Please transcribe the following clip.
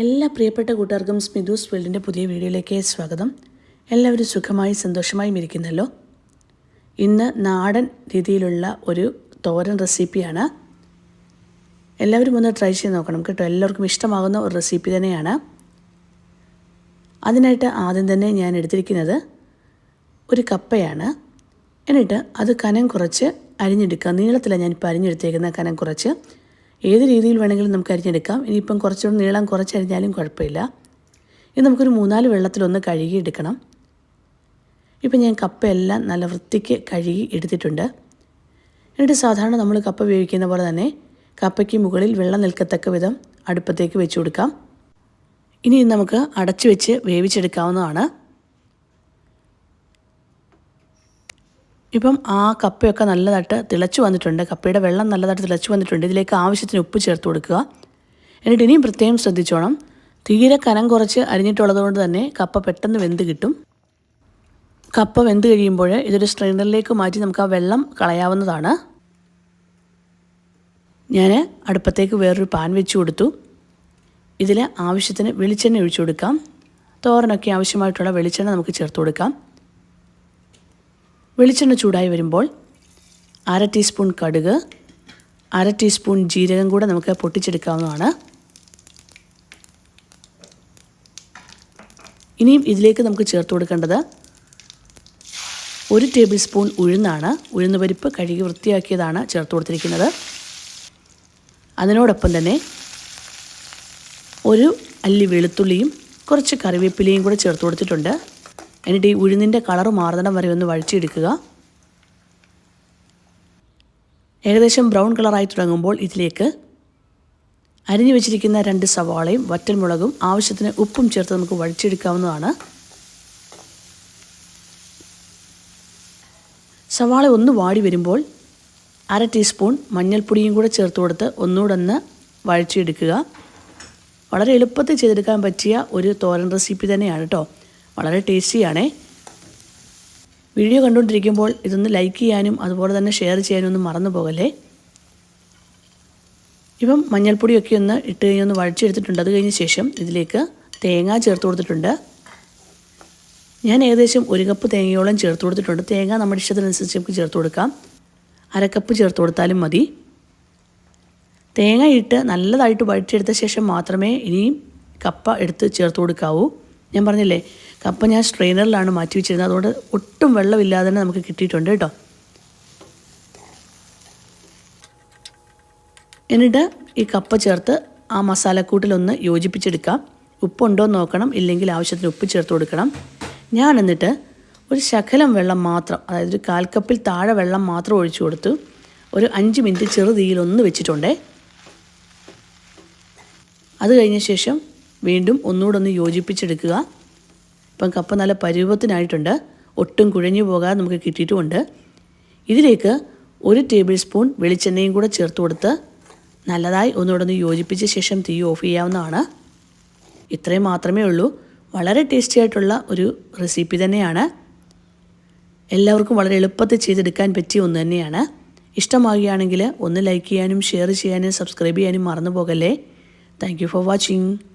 എല്ലാ പ്രിയപ്പെട്ട കൂട്ടുകാർക്കും സ്മിതൂസ് വേൾഡിന്റെ പുതിയ വീഡിയോയിലേക്ക് സ്വാഗതം. എല്ലാവരും സുഖമായി സന്തോഷമായും ഇരിക്കുന്നല്ലോ. ഇന്ന് നാടൻ രീതിയിലുള്ള ഒരു തോരൻ റെസിപ്പിയാണ്. എല്ലാവരും ഒന്ന് ട്രൈ ചെയ്ത് നോക്കണം കേട്ടോ. എല്ലാവർക്കും ഇഷ്ടമാകുന്ന ഒരു റെസിപ്പി തന്നെയാണ്. അതിനായിട്ട് ആദ്യം തന്നെ ഞാൻ എടുത്തിരിക്കുന്നത് ഒരു കപ്പയാണ്. എന്നിട്ട് അത് കനം കുറച്ച് അരിഞ്ഞെടുക്കുക. നീളത്തിലാണ് ഞാനിപ്പോൾ അരിഞ്ഞെടുത്തേക്കുന്ന കനം കുറച്ച്. ഏത് രീതിയിൽ വേണമെങ്കിലും നമുക്ക് അരിഞ്ഞെടുക്കാം. ഇനിയിപ്പം കുറച്ചുകൂടി നീളം കുറച്ചരിഞ്ഞാലും കുഴപ്പമില്ല. ഇത് നമുക്കൊരു മൂന്നാൽ വെള്ളത്തിലൊന്ന് കഴുകി എടുക്കണം ഇപ്പം ഞാൻ കപ്പയെല്ലാം നല്ല വൃത്തിക്ക് കഴുകി എടുത്തിട്ടുണ്ട്. എന്നിട്ട് സാധാരണ നമ്മൾ കപ്പ വേവിക്കുന്ന പോലെ തന്നെ കപ്പയ്ക്ക് മുകളിൽ വെള്ളം നിൽക്കത്തക്ക വിധം അടുപ്പത്തേക്ക് വെച്ച് കൊടുക്കാം. ഇനി നമുക്ക് അടച്ചു വെച്ച് വേവിച്ചെടുക്കാവുന്നതാണ്. ഇപ്പം ആ കപ്പയൊക്കെ നല്ലതായിട്ട് തിളച്ചു വന്നിട്ടുണ്ട്. കപ്പയുടെ വെള്ളം നല്ലതായിട്ട് തിളച്ചു വന്നിട്ടുണ്ട്. ഇതിലേക്ക് ആവശ്യത്തിന് ഉപ്പ് ചേർത്ത് കൊടുക്കുക. എന്നിട്ട് ഇനിയും പ്രത്യേകം ശ്രദ്ധിച്ചോണം. തീരെ കനം കുറച്ച് അരിഞ്ഞിട്ടുള്ളത് തന്നെ കപ്പ പെട്ടെന്ന് വെന്ത് കിട്ടും. കപ്പ വെന്ത് കഴിയുമ്പോൾ ഇതൊരു സ്ട്രെയിനറിലേക്ക് മാറ്റി നമുക്ക് ആ വെള്ളം കളയാവുന്നതാണ്. ഞാൻ അടുപ്പത്തേക്ക് വേറൊരു പാൻ വെച്ച് കൊടുത്തു. ഇതിൽ ആവശ്യത്തിന് വെളിച്ചെണ്ണ ഒഴിച്ചു കൊടുക്കാം. തോരനൊക്കെ ആവശ്യമായിട്ടുള്ള വെളിച്ചെണ്ണ നമുക്ക് ചേർത്ത് കൊടുക്കാം. വെളിച്ചെണ്ണ ചൂടായി വരുമ്പോൾ അര ടീസ്പൂൺ കടുക് അര ടീസ്പൂൺ ജീരകം കൂടെ നമുക്ക് പൊട്ടിച്ചെടുക്കാവുന്നതാണ്. ഇനിയും ഇതിലേക്ക് നമുക്ക് ചേർത്ത് കൊടുക്കേണ്ടത് ഒരു ടേബിൾ സ്പൂൺ ഉഴുന്നാണ്. ഉഴുന്ന് പരിപ്പ് കഴുകി വൃത്തിയാക്കിയതാണ് ചേർത്ത് കൊടുത്തിരിക്കുന്നത്. അതിനോടൊപ്പം തന്നെ ഒരു അല്ലി വെളുത്തുള്ളിയും കുറച്ച് കറിവേപ്പിലയും കൂടെ ചേർത്ത് കൊടുത്തിട്ടുണ്ട്. എന്നിട്ട് ഈ ഉഴുന്നിന്റെ കളർ മാറുന്നിടം വരെ ഒന്ന് വഴിച്ചെടുക്കുക. ഏകദേശം ബ്രൗൺ കളറായി തുടങ്ങുമ്പോൾ ഇതിലേക്ക് അരിഞ്ഞു വെച്ചിരിക്കുന്ന രണ്ട് സവാളയും വറ്റൽമുളകും ആവശ്യത്തിന് ഉപ്പും ചേർത്ത് നമുക്ക് വഴിച്ചെടുക്കാവുന്നതാണ്. സവാള ഒന്ന് വാടി വരുമ്പോൾ അര ടീസ്പൂൺ മഞ്ഞൾപ്പൊടിയും കൂടെ ചേർത്ത് കൊടുത്ത് ഒന്നുകൂടെ ഒന്ന് വഴിച്ചെടുക്കുക വളരെ എളുപ്പത്തിൽ ചെയ്തെടുക്കാൻ പറ്റിയ ഒരു തോരൻ റെസിപ്പി തന്നെയാണ് കേട്ടോ വളരെ ടേസ്റ്റിയാണേ. വീഡിയോ കണ്ടുകൊണ്ടിരിക്കുമ്പോൾ ഇതൊന്ന് ലൈക്ക് ചെയ്യാനും അതുപോലെ തന്നെ ഷെയർ ചെയ്യാനും ഒന്നും മറന്നു പോകല്ലേ? ഇപ്പം മഞ്ഞൾപ്പൊടിയൊക്കെ ഒന്ന് ഇട്ട് കഴിഞ്ഞ് ഒന്ന് വഴിച്ചെടുത്തിട്ടുണ്ട് അത് കഴിഞ്ഞ ശേഷം ഇതിലേക്ക് തേങ്ങ ചേർത്ത് കൊടുത്തിട്ടുണ്ട്. ഞാൻ ഏകദേശം ഒരു കപ്പ് തേങ്ങയോളം ചേർത്ത് കൊടുത്തിട്ടുണ്ട്. തേങ്ങ നമ്മുടെ ഇഷ്ടത്തിനനുസരിച്ച് നമുക്ക് ചേർത്ത് കൊടുക്കാം. അരക്കപ്പ് ചേർത്ത് കൊടുത്താലും മതി. തേങ്ങ ഇട്ട് നല്ലതായിട്ട് വഴിച്ചെടുത്ത ശേഷം മാത്രമേ ഇനിയും കപ്പ എടുത്ത് ചേർത്ത് കൊടുക്കാവൂ. ഞാൻ പറഞ്ഞില്ലേ കപ്പ ഞാൻ സ്ട്രെയിനറിലാണ് മാറ്റി വെച്ചിരുന്നത്. അതുകൊണ്ട് ഒട്ടും വെള്ളമില്ലാതെ തന്നെ നമുക്ക് കിട്ടിയിട്ടുണ്ട് കേട്ടോ. എന്നിട്ട് ഈ കപ്പ ചേർത്ത് ആ മസാലക്കൂട്ടിലൊന്ന് യോജിപ്പിച്ചെടുക്കാം. ഉപ്പുണ്ടോ എന്ന് നോക്കണം ഇല്ലെങ്കിൽ ആവശ്യത്തിന് ഉപ്പ് ചേർത്ത് കൊടുക്കണം. ഞാൻ എന്നിട്ട് ഒരു ശകലം വെള്ളം മാത്രം അതായത് ഒരു കാൽ കപ്പിൽ താഴെ വെള്ളം മാത്രം ഒഴിച്ചു കൊടുത്തു. ഒരു അഞ്ച് മിനിറ്റ് ചെറുതീയിലൊന്ന് വെച്ചിട്ടുണ്ടേ. അത് കഴിഞ്ഞ ശേഷം വീണ്ടും ഒന്നുകൂടെ ഒന്ന് യോജിപ്പിച്ചെടുക്കുക. ഇപ്പം കപ്പ നല്ല പരുവത്തിനായിട്ടുണ്ട്. ഒട്ടും കുഴഞ്ഞു പോകാതെ നമുക്ക് കിട്ടിയിട്ടുമുണ്ട്. ഇതിലേക്ക് ഒരു ടേബിൾ സ്പൂൺ വെളിച്ചെണ്ണയും കൂടെ ചേർത്ത് കൊടുത്ത് നല്ലതായി ഒന്നുകൂടെ ഒന്ന് യോജിപ്പിച്ച ശേഷം തീ ഓഫ് ചെയ്യാവുന്നതാണ്. ഇത്രയും മാത്രമേ ഉള്ളൂ. വളരെ ടേസ്റ്റി ആയിട്ടുള്ള ഒരു റെസിപ്പി തന്നെയാണ്. എല്ലാവർക്കും വളരെ എളുപ്പത്തിൽ ചെയ്തെടുക്കാൻ പറ്റിയ ഒന്ന് തന്നെയാണ്. ഇഷ്ടമാകുകയാണെങ്കിൽ ഒന്ന് ലൈക്ക് ചെയ്യാനും ഷെയർ ചെയ്യാനും സബ്സ്ക്രൈബ് ചെയ്യാനും മറന്നു പോകല്ലേ. Thank for watching.